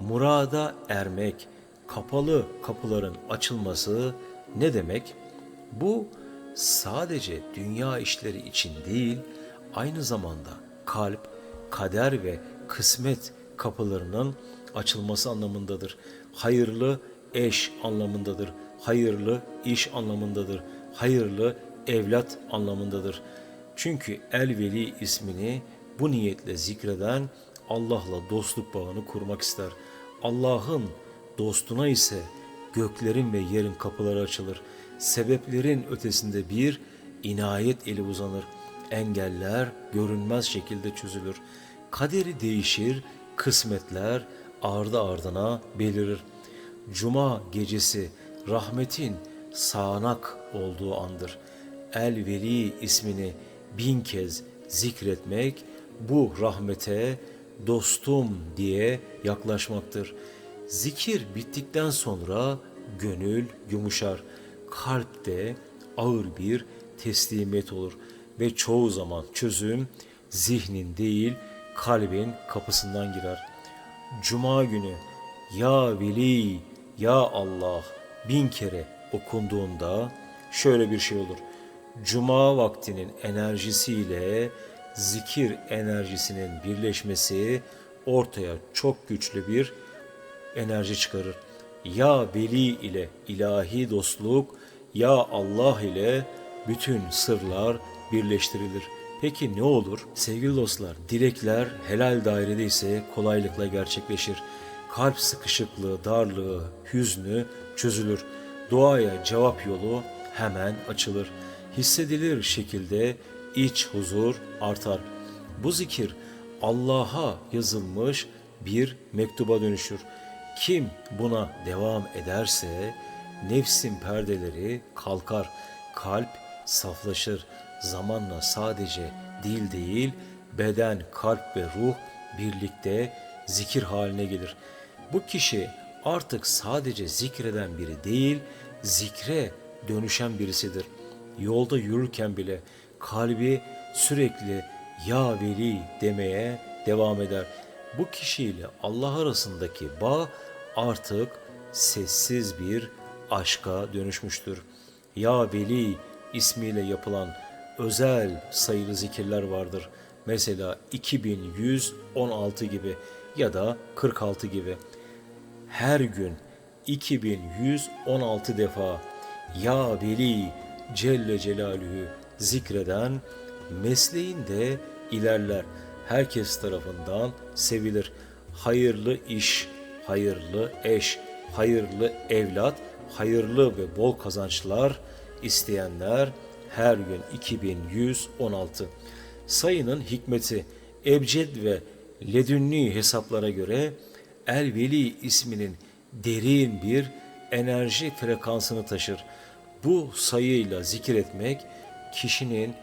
murada ermek, kapalı kapıların açılması ne demek? Bu sadece dünya işleri için değil, aynı zamanda kalp, kader ve kısmet kapılarının açılması anlamındadır. Hayırlı eş anlamındadır. Hayırlı iş anlamındadır. Hayırlı evlat anlamındadır. Çünkü El Veli ismini bu niyetle zikreden Allah'la dostluk bağını kurmak ister. Allah'ın dostuna ise göklerin ve yerin kapıları açılır. Sebeplerin ötesinde bir inayet eli uzanır. Engeller görünmez şekilde çözülür. Kaderi değişir, kısmetler ardı ardına belirir. Cuma gecesi rahmetin sağanak olduğu andır. El Veli ismini bin kez zikretmek bu rahmete dostum diye yaklaşmaktır. Zikir bittikten sonra gönül yumuşar. Kalpte ağır bir teslimiyet olur ve çoğu zaman çözüm zihnin değil kalbin kapısından girer. Cuma günü Ya Veli, Ya Allah bin kere okunduğunda şöyle bir şey olur. Cuma vaktinin enerjisiyle zikir enerjisinin birleşmesi ortaya çok güçlü bir enerji çıkarır. Ya Veli ile ilahi dostluk, ya Allah ile bütün sırlar birleştirilir. Peki ne olur? Sevgili dostlar, dilekler helal dairede ise kolaylıkla gerçekleşir. Kalp sıkışıklığı, darlığı, hüznü çözülür. Duaya cevap yolu hemen açılır. Hissedilir şekilde iç huzur artar. Bu zikir Allah'a yazılmış bir mektuba dönüşür. Kim buna devam ederse nefsin perdeleri kalkar, kalp saflaşır. Zamanla sadece dil değil, beden, kalp ve ruh birlikte zikir haline gelir. Bu kişi artık sadece zikreden biri değil, zikre dönüşen birisidir. Yolda yürürken bile kalbi sürekli ya veli demeye devam eder. Bu kişiyle Allah arasındaki bağ artık sessiz bir aşka dönüşmüştür. Ya Veli ismiyle yapılan özel sayılı zikirler vardır. Mesela 2116 gibi ya da 46 gibi. Her gün 2116 defa Ya Veli Celle Celaluhu zikreden mesleğinde ilerler. Herkes tarafından sevilir. Hayırlı iş, hayırlı eş, hayırlı evlat, hayırlı ve bol kazançlar isteyenler her gün 2116. Sayının hikmeti ebced ve ledünni hesaplara göre El Veli isminin derin bir enerji frekansını taşır. Bu sayıyla zikir etmek kişinin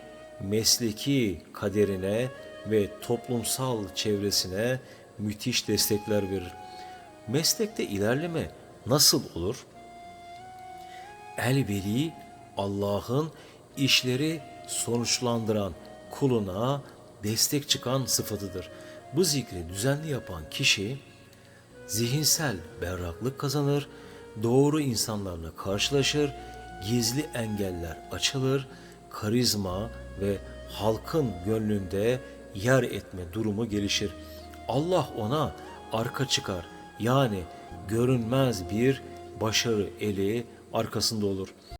mesleki kaderine ve toplumsal çevresine müthiş destekler verir. Meslekte ilerleme nasıl olur? El Allah'ın işleri sonuçlandıran kuluna destek çıkan sıfatıdır. Bu zikri düzenli yapan kişi zihinsel berraklık kazanır, doğru insanlarla karşılaşır, gizli engeller açılır, karizma ve halkın gönlünde yer etme durumu gelişir. Allah ona arka çıkar. Yani görünmez bir başarı eli arkasında olur.